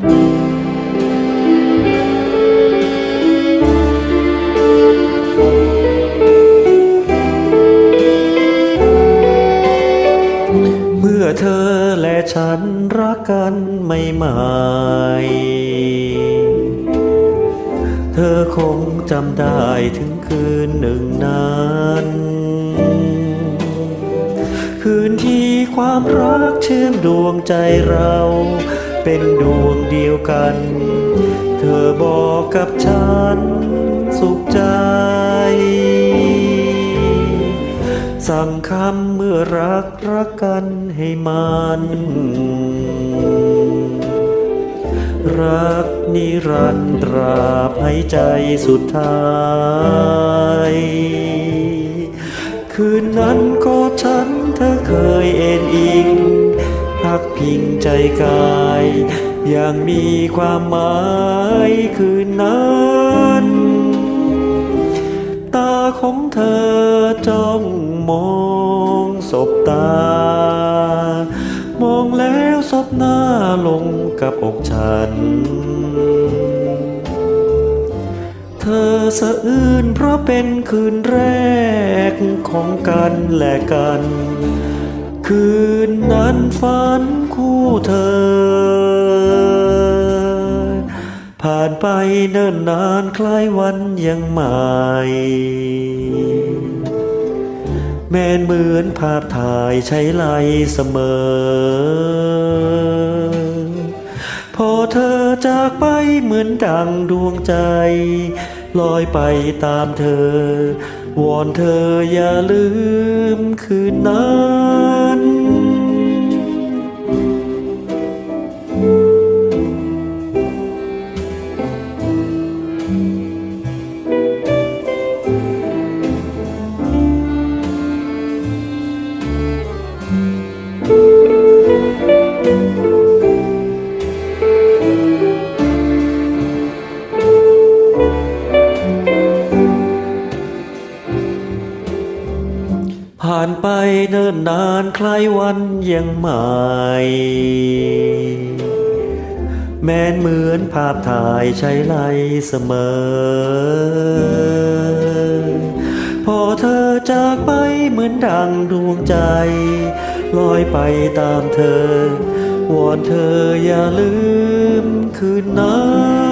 เมื่อเธอและฉันรักกันไม่หมเธอคงจำได้ถึงคืนหนึ่งนั้น คืนที่ความรักเชื่อมดวงใจเรา เป็นดวงเดียวกัน เธอบอกกับฉันสุขใจ สั่งคำเมื่อรักรักกันให้มัน รักนิรันดร์ตราบให้ใจสุดท้าย คืนนั้นก็ พิงใจกาย อย่างมีความหมายคืนนั้น ตาของเธอจ้องมองศบตา มองแล้วซบหน้าลงกับอกฉัน เธอสะอื้นเพราะเป็นคืนแรกของกันและกัน คืนนั้นฝันคู่เธอ ผ่านไปเนิ่นนานคล้ายวันยังใหม่ แม้นเหมือนภาพถ่ายใช้ไลเสมอ พอเธอจากไปเหมือนดังดวงใจ ลอยไปตามเธอ วอนเธออย่าลืมคืนนั้นานไปเนิ่นนานคล้ายวันยังใหม่แม้นเหมือนภาพถ่ายใช้ไลเสมอ พอเธอจากไปเหมือนดังดวงใจ ลอยไปตามเธอ วอนเธออย่าลืมคืนนั้น